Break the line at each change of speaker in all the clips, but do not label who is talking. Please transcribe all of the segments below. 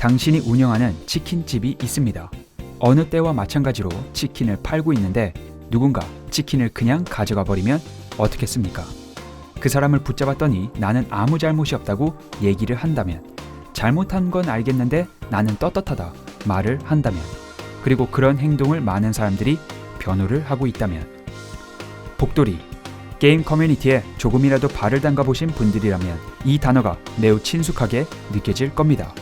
당신이 운영하는 치킨집이 있습니다. 어느 때와 마찬가지로 치킨을 팔고 있는데 누군가 치킨을 그냥 가져가 버리면 어떻겠습니까? 그 사람을 붙잡았더니 나는 아무 잘못이 없다고 얘기를 한다면 잘못한 건 알겠는데 나는 떳떳하다 말을 한다면 그리고 그런 행동을 많은 사람들이 변호를 하고 있다면 복돌이 게임 커뮤니티에 조금이라도 발을 담가 보신 분들이라면 이 단어가 매우 친숙하게 느껴질 겁니다.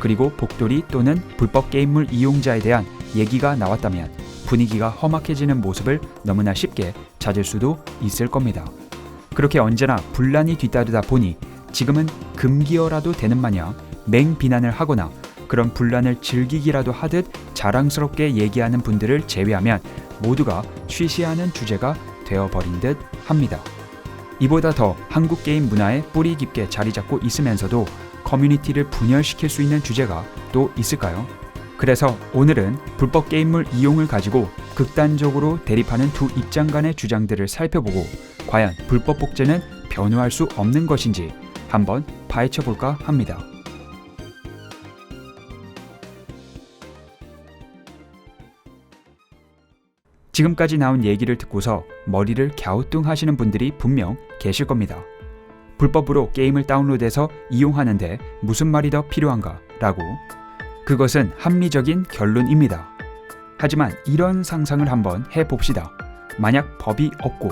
그리고 복돌이 또는 불법 게임물 이용자에 대한 얘기가 나왔다면 분위기가 험악해지는 모습을 너무나 쉽게 찾을 수도 있을 겁니다. 그렇게 언제나 분란이 뒤따르다 보니 지금은 금기어라도 되는 마냥 맹비난을 하거나 그런 분란을 즐기기라도 하듯 자랑스럽게 얘기하는 분들을 제외하면 모두가 취시하는 주제가 되어버린 듯 합니다. 이보다 더 한국 게임 문화에 뿌리 깊게 자리 잡고 있으면서도 커뮤니티를 분열시킬 수 있는 주제가 또 있을까요? 그래서 오늘은 불법 게임물 이용을 가지고 극단적으로 대립하는 두 입장 간의 주장들을 살펴보고 과연 불법 복제는 변호할 수 없는 것인지 한번 파헤쳐 볼까 합니다. 지금까지 나온 얘기를 듣고서 머리를 갸우뚱 하시는 분들이 분명 계실 겁니다. 불법으로 게임을 다운로드해서 이용하는데 무슨 말이 더 필요한가? 라고. 그것은 합리적인 결론입니다. 하지만 이런 상상을 한번 해봅시다. 만약 법이 없고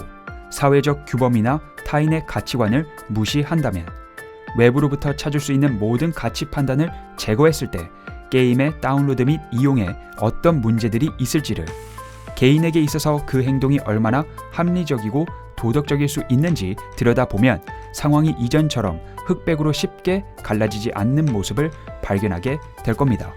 사회적 규범이나 타인의 가치관을 무시한다면 외부로부터 찾을 수 있는 모든 가치 판단을 제거했을 때 게임의 다운로드 및 이용에 어떤 문제들이 있을지를 개인에게 있어서 그 행동이 얼마나 합리적이고 도덕적일 수 있는지 들여다보면 상황이 이전처럼 흑백으로 쉽게 갈라지지 않는 모습을 발견하게 될 겁니다.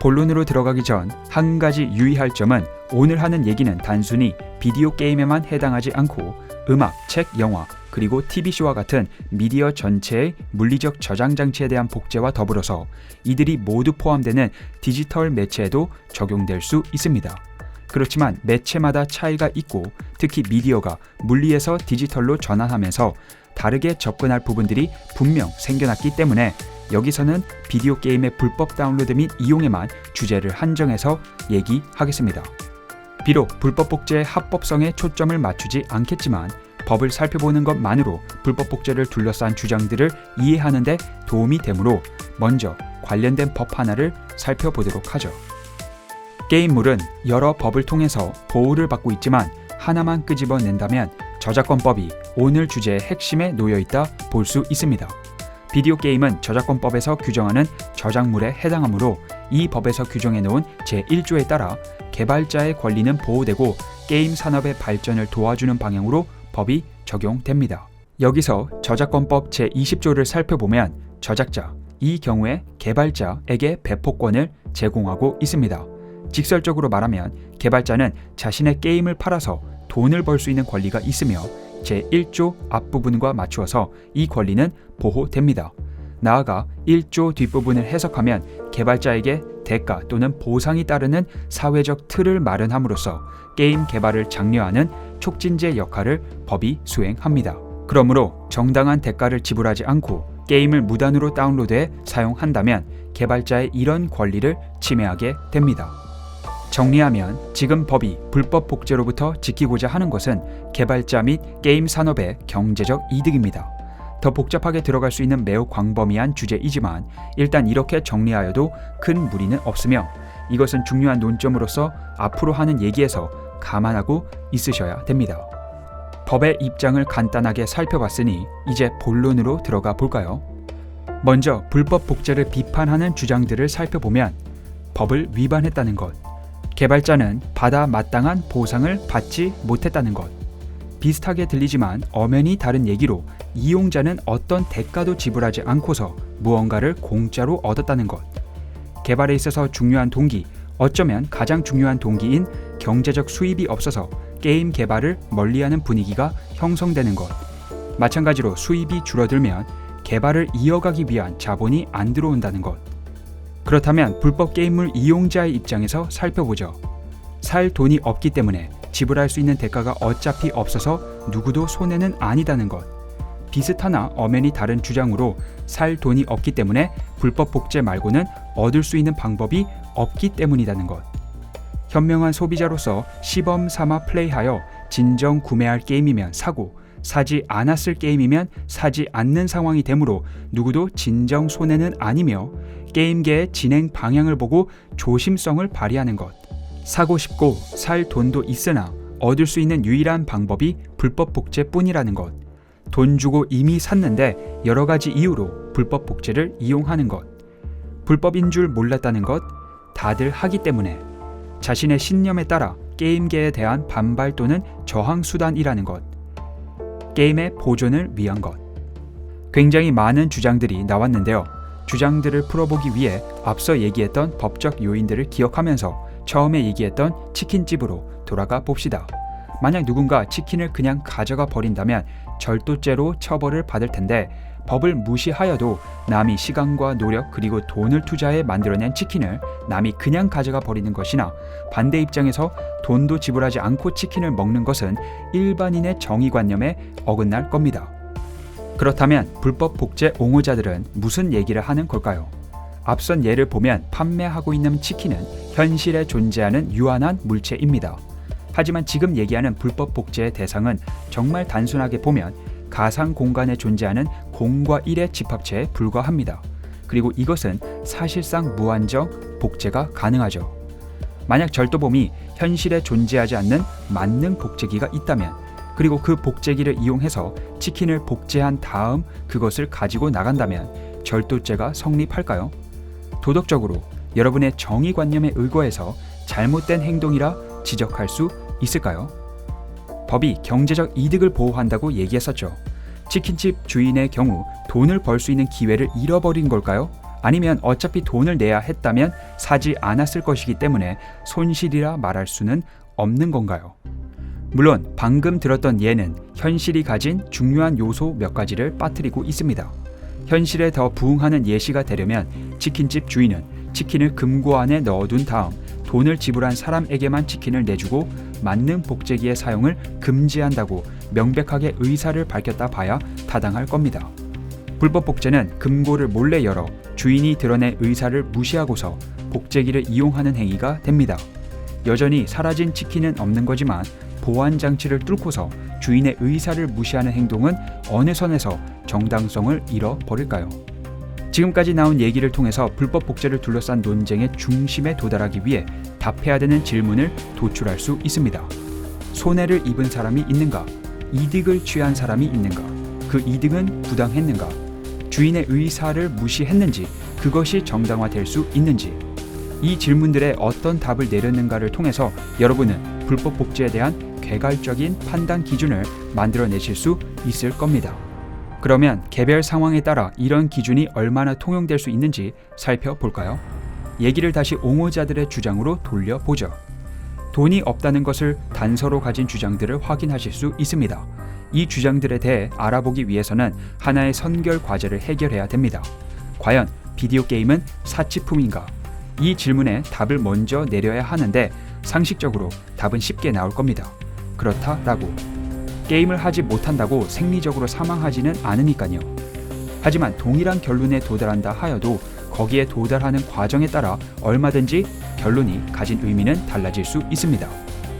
본론으로 들어가기 전 한 가지 유의할 점은 오늘 하는 얘기는 단순히 비디오 게임에만 해당하지 않고 음악, 책, 영화, 그리고 TV쇼와 같은 미디어 전체의 물리적 저장 장치에 대한 복제와 더불어서 이들이 모두 포함되는 디지털 매체에도 적용될 수 있습니다. 그렇지만 매체마다 차이가 있고 특히 미디어가 물리에서 디지털로 전환하면서 다르게 접근할 부분들이 분명 생겨났기 때문에 여기서는 비디오 게임의 불법 다운로드 및 이용에만 주제를 한정해서 얘기하겠습니다. 비록 불법 복제의 합법성에 초점을 맞추지 않겠지만 법을 살펴보는 것만으로 불법 복제를 둘러싼 주장들을 이해하는 데 도움이 되므로 먼저 관련된 법 하나를 살펴보도록 하죠. 게임물은 여러 법을 통해서 보호를 받고 있지만 하나만 끄집어낸다면 저작권법이 오늘 주제의 핵심에 놓여 있다 볼 수 있습니다. 비디오 게임은 저작권법에서 규정하는 저작물에 해당하므로 이 법에서 규정해 놓은 제1조에 따라 개발자의 권리는 보호되고 게임 산업의 발전을 도와주는 방향으로 법이 적용됩니다. 여기서 저작권법 제20조를 살펴보면 저작자, 이 경우에 개발자에게 배포권을 제공하고 있습니다. 직설적으로 말하면 개발자는 자신의 게임을 팔아서 돈을 벌 수 있는 권리가 있으며 제1조 앞부분과 맞추어서 이 권리는 보호됩니다. 나아가 1조 뒷부분을 해석하면 개발자에게 대가 또는 보상이 따르는 사회적 틀을 마련함으로써 게임 개발을 장려하는 촉진제 역할을 법이 수행합니다. 그러므로 정당한 대가를 지불하지 않고 게임을 무단으로 다운로드해 사용한다면 개발자의 이런 권리를 침해하게 됩니다. 정리하면 지금 법이 불법 복제로부터 지키고자 하는 것은 개발자 및 게임 산업의 경제적 이득입니다. 더 복잡하게 들어갈 수 있는 매우 광범위한 주제이지만 일단 이렇게 정리하여도 큰 무리는 없으며 이것은 중요한 논점으로서 앞으로 하는 얘기에서 감안하고 있으셔야 됩니다. 법의 입장을 간단하게 살펴봤으니 이제 본론으로 들어가 볼까요? 먼저 불법 복제를 비판하는 주장들을 살펴보면 법을 위반했다는 것, 개발자는 받아 마땅한 보상을 받지 못했다는 것. 비슷하게 들리지만 엄연히 다른 얘기로 이용자는 어떤 대가도 지불하지 않고서 무언가를 공짜로 얻었다는 것. 개발에 있어서 중요한 동기, 어쩌면 가장 중요한 동기인 경제적 수입이 없어서 게임 개발을 멀리하는 분위기가 형성되는 것. 마찬가지로 수입이 줄어들면 개발을 이어가기 위한 자본이 안 들어온다는 것. 그렇다면 불법 게임물 이용자의 입장에서 살펴보죠. 살 돈이 없기 때문에 지불할 수 있는 대가가 어차피 없어서 누구도 손해는 아니다는 것. 비슷하나 엄연히 다른 주장으로 살 돈이 없기 때문에 불법 복제 말고는 얻을 수 있는 방법이 없기 때문이라는 것. 현명한 소비자로서 시범 삼아 플레이하여 진정 구매할 게임이면 사고 사지 않았을 게임이면 사지 않는 상황이 되므로 누구도 진정 손해는 아니며 게임계의 진행 방향을 보고 조심성을 발휘하는 것. 사고 싶고 살 돈도 있으나 얻을 수 있는 유일한 방법이 불법 복제뿐이라는 것. 돈 주고 이미 샀는데 여러 가지 이유로 불법 복제를 이용하는 것. 불법인 줄 몰랐다는 것. 다들 하기 때문에 자신의 신념에 따라 게임계에 대한 반발 또는 저항 수단이라는 것. 게임의 보존을 위한 것. 굉장히 많은 주장들이 나왔는데요. 주장들을 풀어보기 위해 앞서 얘기했던 법적 요인들을 기억하면서 처음에 얘기했던 치킨집으로 돌아가 봅시다. 만약 누군가 치킨을 그냥 가져가 버린다면 절도죄로 처벌을 받을 텐데 법을 무시하여도 남이 시간과 노력 그리고 돈을 투자해 만들어낸 치킨을 남이 그냥 가져가 버리는 것이나 반대 입장에서 돈도 지불하지 않고 치킨을 먹는 것은 일반인의 정의관념에 어긋날 겁니다. 그렇다면 불법 복제 옹호자들은 무슨 얘기를 하는 걸까요? 앞선 예를 보면 판매하고 있는 치킨은 현실에 존재하는 유한한 물체입니다. 하지만 지금 얘기하는 불법 복제의 대상은 정말 단순하게 보면 가상 공간에 존재하는 공과 일의 집합체에 불과합니다. 그리고 이것은 사실상 무한정 복제가 가능하죠. 만약 절도범이 현실에 존재하지 않는 만능 복제기가 있다면 그리고 그 복제기를 이용해서 치킨을 복제한 다음 그것을 가지고 나간다면 절도죄가 성립할까요? 도덕적으로 여러분의 정의관념에 의거해서 잘못된 행동이라 지적할 수 있을까요? 법이 경제적 이득을 보호한다고 얘기했었죠. 치킨집 주인의 경우 돈을 벌 수 있는 기회를 잃어버린 걸까요? 아니면 어차피 돈을 내야 했다면 사지 않았을 것이기 때문에 손실이라 말할 수는 없는 건가요? 물론 방금 들었던 예는 현실이 가진 중요한 요소 몇 가지를 빠뜨리고 있습니다. 현실에 더 부응하는 예시가 되려면 치킨집 주인은 치킨을 금고 안에 넣어둔 다음 돈을 지불한 사람에게만 치킨을 내주고 만능 복제기의 사용을 금지한다고 명백하게 의사를 밝혔다 봐야 타당할 겁니다. 불법 복제는 금고를 몰래 열어 주인이 드러낸 의사를 무시하고서 복제기를 이용하는 행위가 됩니다. 여전히 사라진 치킨은 없는 거지만 보안 장치를 뚫고서 주인의 의사를 무시하는 행동은 어느 선에서 정당성을 잃어버릴까요? 지금까지 나온 얘기를 통해서 불법 복제를 둘러싼 논쟁의 중심에 도달하기 위해 답해야 되는 질문을 도출할 수 있습니다. 손해를 입은 사람이 있는가? 이득을 취한 사람이 있는가? 그 이득은 부당했는가? 주인의 의사를 무시했는지 그것이 정당화될 수 있는지 이 질문들에 어떤 답을 내렸는가를 통해서 여러분은 불법 복제에 대한 객관적인 판단 기준을 만들어내실 수 있을 겁니다. 그러면 개별 상황에 따라 이런 기준이 얼마나 통용될 수 있는지 살펴볼까요? 얘기를 다시 옹호자들의 주장으로 돌려보죠. 돈이 없다는 것을 단서로 가진 주장들을 확인하실 수 있습니다. 이 주장들에 대해 알아보기 위해서는 하나의 선결 과제를 해결해야 됩니다. 과연 비디오 게임은 사치품인가? 이 질문에 답을 먼저 내려야 하는데 상식적으로 답은 쉽게 나올 겁니다. 그렇다라고. 게임을 하지 못한다고 생리적으로 사망하지는 않으니까요. 하지만 동일한 결론에 도달한다 하여도 거기에 도달하는 과정에 따라 얼마든지 결론이 가진 의미는 달라질 수 있습니다.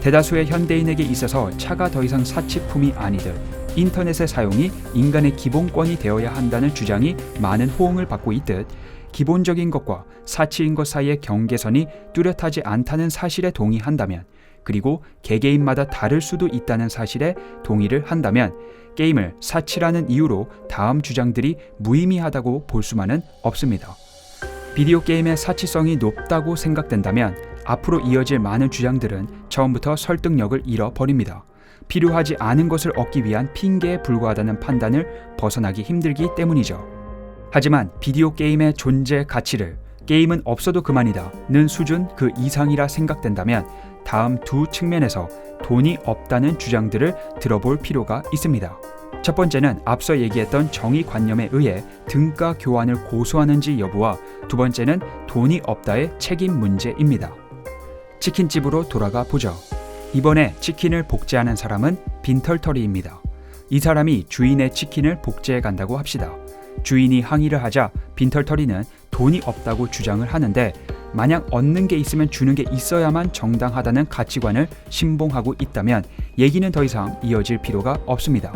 대다수의 현대인에게 있어서 차가 더 이상 사치품이 아니듯 인터넷의 사용이 인간의 기본권이 되어야 한다는 주장이 많은 호응을 받고 있듯 기본적인 것과 사치인 것 사이의 경계선이 뚜렷하지 않다는 사실에 동의한다면 그리고 개개인마다 다를 수도 있다는 사실에 동의를 한다면 게임을 사치라는 이유로 다음 주장들이 무의미하다고 볼 수만은 없습니다. 비디오 게임의 사치성이 높다고 생각된다면 앞으로 이어질 많은 주장들은 처음부터 설득력을 잃어버립니다. 필요하지 않은 것을 얻기 위한 핑계에 불과하다는 판단을 벗어나기 힘들기 때문이죠. 하지만 비디오 게임의 존재 가치를 게임은 없어도 그만이다 는 수준 그 이상이라 생각된다면 다음 두 측면에서 돈이 없다는 주장들을 들어볼 필요가 있습니다. 첫 번째는 앞서 얘기했던 정의관념에 의해 등가 교환을 고수하는지 여부와 두 번째는 돈이 없다의 책임 문제입니다. 치킨집으로 돌아가 보죠. 이번에 치킨을 복제하는 사람은 빈털터리입니다. 이 사람이 주인의 치킨을 복제해 간다고 합시다. 주인이 항의를 하자 빈털터리는 돈이 없다고 주장을 하는데 만약 얻는 게 있으면 주는 게 있어야만 정당하다는 가치관을 신봉하고 있다면 얘기는 더 이상 이어질 필요가 없습니다.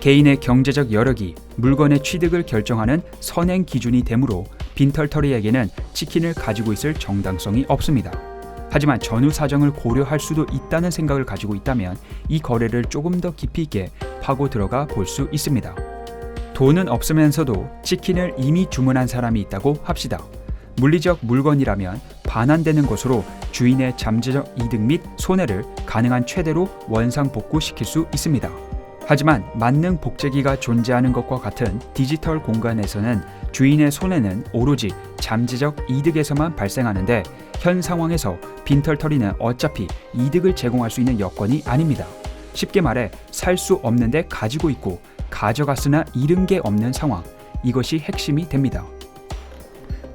개인의 경제적 여력이 물건의 취득을 결정하는 선행 기준이 되므로 빈털터리에게는 치킨을 가지고 있을 정당성이 없습니다. 하지만 전후 사정을 고려할 수도 있다는 생각을 가지고 있다면 이 거래를 조금 더 깊이 있게 파고 들어가 볼 수 있습니다. 돈은 없으면서도 치킨을 이미 주문한 사람이 있다고 합시다. 물리적 물건이라면 반환되는 것으로 주인의 잠재적 이득 및 손해를 가능한 최대로 원상 복구시킬 수 있습니다. 하지만 만능 복제기가 존재하는 것과 같은 디지털 공간에서는 주인의 손해는 오로지 잠재적 이득에서만 발생하는데 현 상황에서 빈털터리는 어차피 이득을 제공할 수 있는 여건이 아닙니다. 쉽게 말해 살 수 없는데 가지고 있고 가져갔으나 잃은 게 없는 상황. 이것이 핵심이 됩니다.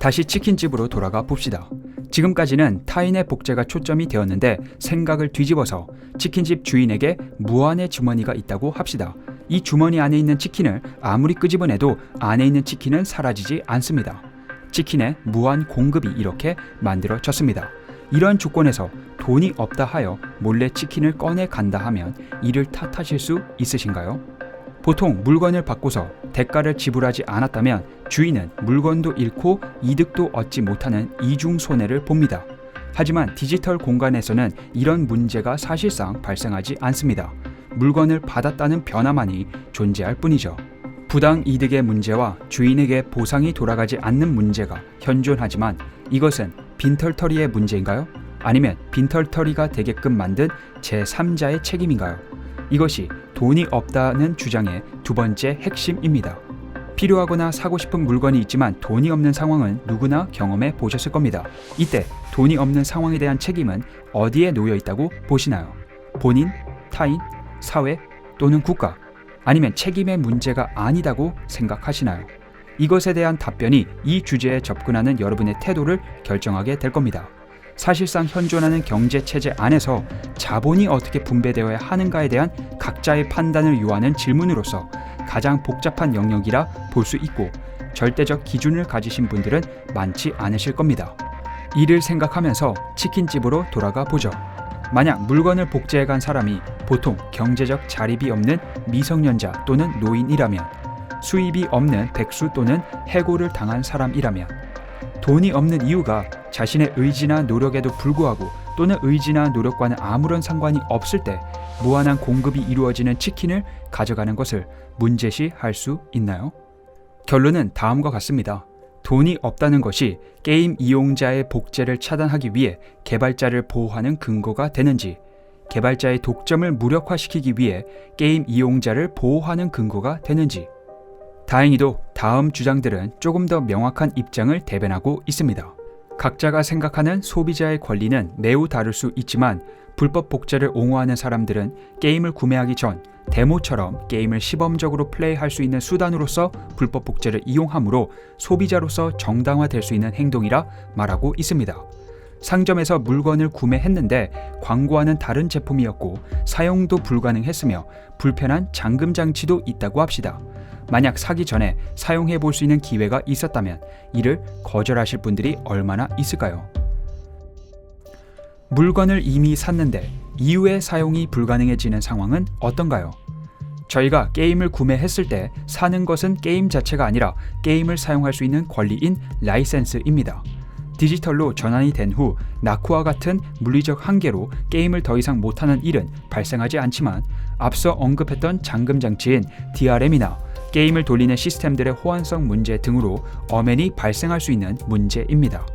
다시 치킨집으로 돌아가 봅시다. 지금까지는 타인의 복제가 초점이 되었는데 생각을 뒤집어서 치킨집 주인에게 무한의 주머니가 있다고 합시다. 이 주머니 안에 있는 치킨을 아무리 끄집어내도 안에 있는 치킨은 사라지지 않습니다. 치킨의 무한 공급이 이렇게 만들어졌습니다. 이런 조건에서 돈이 없다 하여 몰래 치킨을 꺼내 간다 하면 이를 탓하실 수 있으신가요? 보통 물건을 바꿔서 대가를 지불하지 않았다면 주인은 물건도 잃고 이득도 얻지 못하는 이중 손해를 봅니다. 하지만 디지털 공간에서는 이런 문제가 사실상 발생하지 않습니다. 물건을 받았다는 변화만이 존재할 뿐이죠. 부당 이득의 문제와 주인에게 보상이 돌아가지 않는 문제가 현존하지만 이것은 빈털터리의 문제인가요? 아니면 빈털터리가 되게끔 만든 제3자의 책임인가요? 이것이 돈이 없다는 주장의 두 번째 핵심입니다. 필요하거나 사고 싶은 물건이 있지만 돈이 없는 상황은 누구나 경험해 보셨을 겁니다. 이때 돈이 없는 상황에 대한 책임은 어디에 놓여 있다고 보시나요? 본인, 타인, 사회 또는 국가 아니면 책임의 문제가 아니다고 생각하시나요? 이것에 대한 답변이 이 주제에 접근하는 여러분의 태도를 결정하게 될 겁니다. 사실상 현존하는 경제 체제 안에서 자본이 어떻게 분배되어야 하는가에 대한 각자의 판단을 요하는 질문으로서 가장 복잡한 영역이라 볼 수 있고 절대적 기준을 가지신 분들은 많지 않으실 겁니다. 이를 생각하면서 치킨집으로 돌아가 보죠. 만약 물건을 복제해 간 사람이 보통 경제적 자립이 없는 미성년자 또는 노인이라면 수입이 없는 백수 또는 해고를 당한 사람이라면 돈이 없는 이유가 자신의 의지나 노력에도 불구하고 또는 의지나 노력과는 아무런 상관이 없을 때 무한한 공급이 이루어지는 치킨을 가져가는 것을 문제시 할 수 있나요? 결론은 다음과 같습니다. 돈이 없다는 것이 게임 이용자의 복제를 차단하기 위해 개발자를 보호하는 근거가 되는지, 개발자의 독점을 무력화시키기 위해 게임 이용자를 보호하는 근거가 되는지, 다행히도 다음 주장들은 조금 더 명확한 입장을 대변하고 있습니다. 각자가 생각하는 소비자의 권리는 매우 다를 수 있지만 불법 복제를 옹호하는 사람들은 게임을 구매하기 전 데모처럼 게임을 시범적으로 플레이할 수 있는 수단으로서 불법 복제를 이용하므로 소비자로서 정당화될 수 있는 행동이라 말하고 있습니다. 상점에서 물건을 구매했는데 광고와는 다른 제품이었고 사용도 불가능했으며 불편한 잠금 장치도 있다고 합시다. 만약 사기 전에 사용해 볼 수 있는 기회가 있었다면 이를 거절하실 분들이 얼마나 있을까요? 물건을 이미 샀는데 이후에 사용이 불가능해지는 상황은 어떤가요? 저희가 게임을 구매했을 때 사는 것은 게임 자체가 아니라 게임을 사용할 수 있는 권리인 라이센스입니다. 디지털로 전환이 된후 나쿠와 같은 물리적 한계로 게임을 더 이상 못하는 일은 발생하지 않지만 앞서 언급했던 잠금 장치인 DRM이나 게임을 돌리는 시스템들의 호환성 문제 등으로 엄연히 발생할 수 있는 문제입니다.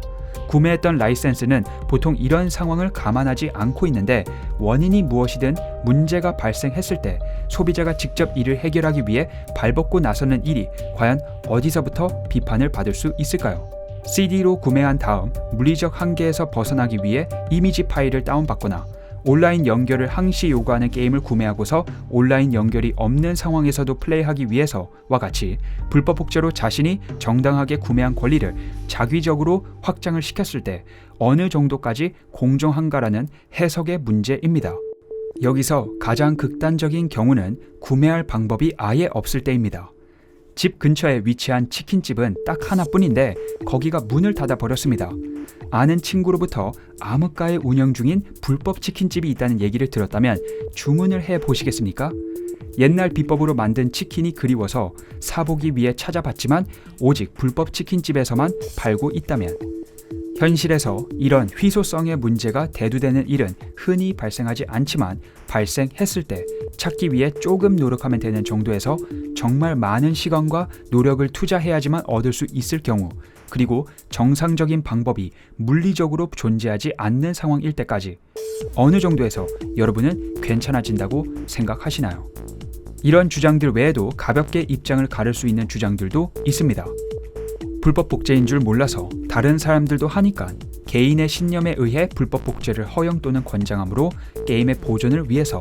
구매했던 라이센스는 보통 이런 상황을 감안하지 않고 있는데 원인이 무엇이든 문제가 발생했을 때 소비자가 직접 이를 해결하기 위해 발벗고 나서는 일이 과연 어디서부터 비판을 받을 수 있을까요? CD로 구매한 다음 물리적 한계에서 벗어나기 위해 이미지 파일을 다운받거나 온라인 연결을 항시 요구하는 게임을 구매하고서 온라인 연결이 없는 상황에서도 플레이하기 위해서와 같이 불법 복제로 자신이 정당하게 구매한 권리를 자기적으로 확장을 시켰을 때 어느 정도까지 공정한가라는 해석의 문제입니다. 여기서 가장 극단적인 경우는 구매할 방법이 아예 없을 때입니다. 집 근처에 위치한 치킨집은 딱 하나뿐인데 거기가 문을 닫아 버렸습니다. 아는 친구로부터 암흑가에 운영 중인 불법 치킨집이 있다는 얘기를 들었다면 주문을 해 보시겠습니까? 옛날 비법으로 만든 치킨이 그리워서 사보기 위해 찾아봤지만 오직 불법 치킨집에서만 팔고 있다면 현실에서 이런 희소성의 문제가 대두되는 일은 흔히 발생하지 않지만 발생했을 때 찾기 위해 조금 노력하면 되는 정도에서 정말 많은 시간과 노력을 투자해야지만 얻을 수 있을 경우 그리고 정상적인 방법이 물리적으로 존재하지 않는 상황일 때까지 어느 정도에서 여러분은 괜찮아진다고 생각하시나요? 이런 주장들 외에도 가볍게 입장을 가를 수 있는 주장들도 있습니다. 불법 복제인 줄 몰라서 다른 사람들도 하니까 개인의 신념에 의해 불법 복제를 허용 또는 권장함으로 게임의 보존을 위해서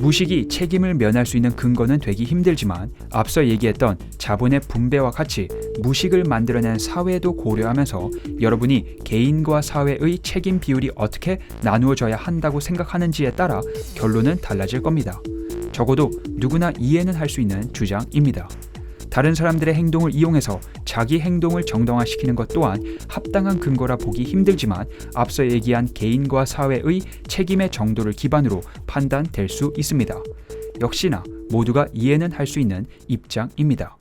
무식이 책임을 면할 수 있는 근거는 되기 힘들지만 앞서 얘기했던 자본의 분배와 같이 무식을 만들어낸 사회도 고려하면서 여러분이 개인과 사회의 책임 비율이 어떻게 나누어져야 한다고 생각하는지에 따라 결론은 달라질 겁니다. 적어도 누구나 이해는 할 수 있는 주장입니다. 다른 사람들의 행동을 이용해서 자기 행동을 정당화시키는 것 또한 합당한 근거라 보기 힘들지만 앞서 얘기한 개인과 사회의 책임의 정도를 기반으로 판단될 수 있습니다. 역시나 모두가 이해는 할 수 있는 입장입니다.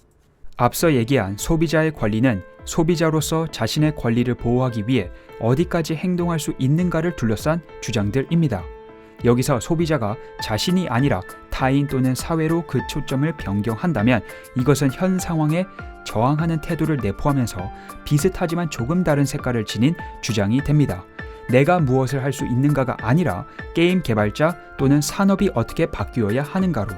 앞서 얘기한 소비자의 권리는 소비자로서 자신의 권리를 보호하기 위해 어디까지 행동할 수 있는가를 둘러싼 주장들입니다. 여기서 소비자가 자신이 아니라 타인 또는 사회로 그 초점을 변경한다면 이것은 현 상황에 저항하는 태도를 내포하면서 비슷하지만 조금 다른 색깔을 지닌 주장이 됩니다. 내가 무엇을 할 수 있는가가 아니라 게임 개발자 또는 산업이 어떻게 바뀌어야 하는가로.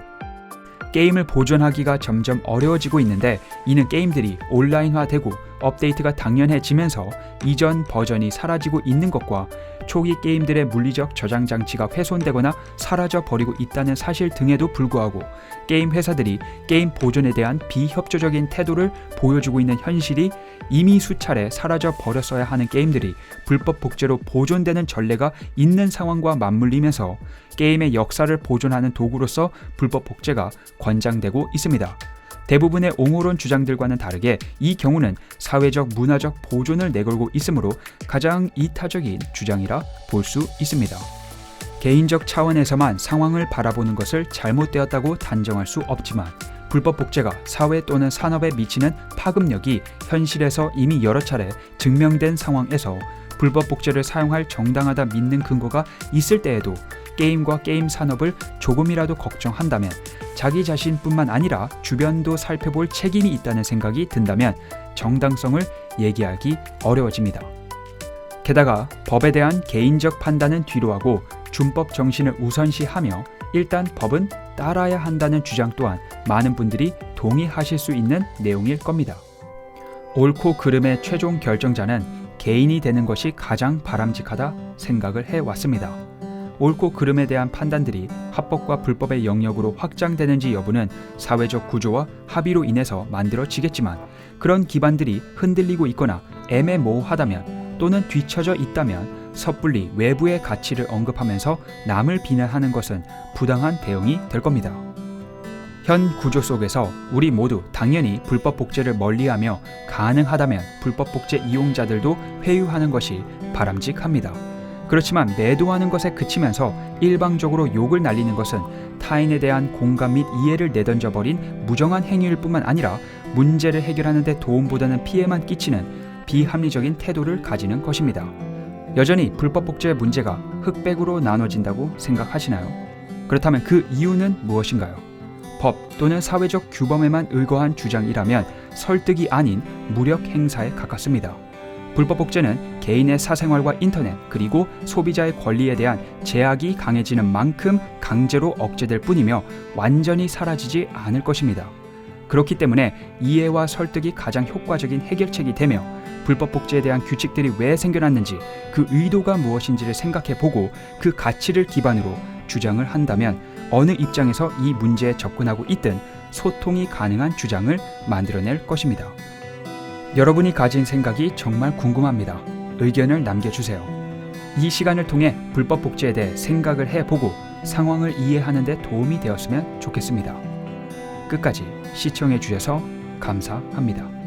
게임을 보존하기가 점점 어려워지고 있는데 이는 게임들이 온라인화되고 업데이트가 당연해지면서 이전 버전이 사라지고 있는 것과 초기 게임들의 물리적 저장 장치가 훼손되거나 사라져 버리고 있다는 사실 등에도 불구하고 게임 회사들이 게임 보존에 대한 비협조적인 태도를 보여주고 있는 현실이 이미 수차례 사라져 버렸어야 하는 게임들이 불법 복제로 보존되는 전례가 있는 상황과 맞물리면서 게임의 역사를 보존하는 도구로서 불법 복제가 권장되고 있습니다. 대부분의 옹호론 주장들과는 다르게 이 경우는 사회적 문화적 보존을 내걸고 있으므로 가장 이타적인 주장이라 볼 수 있습니다. 개인적 차원에서만 상황을 바라보는 것을 잘못되었다고 단정할 수 없지만 불법 복제가 사회 또는 산업에 미치는 파급력이 현실에서 이미 여러 차례 증명된 상황에서 불법 복제를 사용할 정당하다 믿는 근거가 있을 때에도 게임과 게임 산업을 조금이라도 걱정한다면 자기 자신뿐만 아니라 주변도 살펴볼 책임이 있다는 생각이 든다면 정당성을 얘기하기 어려워집니다. 게다가 법에 대한 개인적 판단은 뒤로하고 준법 정신을 우선시하며 일단 법은 따라야 한다는 주장 또한 많은 분들이 동의하실 수 있는 내용일 겁니다. 옳고 그름의 최종 결정자는 개인이 되는 것이 가장 바람직하다 생각을 해왔습니다. 옳고 그름에 대한 판단들이 합법과 불법의 영역으로 확장되는지 여부는 사회적 구조와 합의로 인해서 만들어지겠지만 그런 기반들이 흔들리고 있거나 애매모호하다면 또는 뒤처져 있다면 섣불리 외부의 가치를 언급하면서 남을 비난하는 것은 부당한 대응이 될 겁니다. 현 구조 속에서 우리 모두 당연히 불법 복제를 멀리하며 가능하다면 불법 복제 이용자들도 회유하는 것이 바람직합니다. 그렇지만 매도하는 것에 그치면서 일방적으로 욕을 날리는 것은 타인에 대한 공감 및 이해를 내던져 버린 무정한 행위일 뿐만 아니라 문제를 해결하는 데 도움보다는 피해만 끼치는 비합리적인 태도를 가지는 것입니다. 여전히 불법 복제의 문제가 흑백으로 나눠진다고 생각하시나요? 그렇다면 그 이유는 무엇인가요? 법 또는 사회적 규범에만 의거한 주장이라면 설득이 아닌 무력 행사에 가깝습니다. 불법 복제는 개인의 사생활과 인터넷 그리고 소비자의 권리에 대한 제약이 강해지는 만큼 강제로 억제될 뿐이며 완전히 사라지지 않을 것입니다. 그렇기 때문에 이해와 설득이 가장 효과적인 해결책이 되며 불법 복제에 대한 규칙들이 왜 생겨났는지 그 의도가 무엇인지를 생각해 보고 그 가치를 기반으로 주장을 한다면 어느 입장에서 이 문제에 접근하고 있든 소통이 가능한 주장을 만들어낼 것입니다. 여러분이 가진 생각이 정말 궁금합니다. 의견을 남겨주세요. 이 시간을 통해 불법 복제에 대해 생각을 해보고 상황을 이해하는 데 도움이 되었으면 좋겠습니다. 끝까지 시청해 주셔서 감사합니다.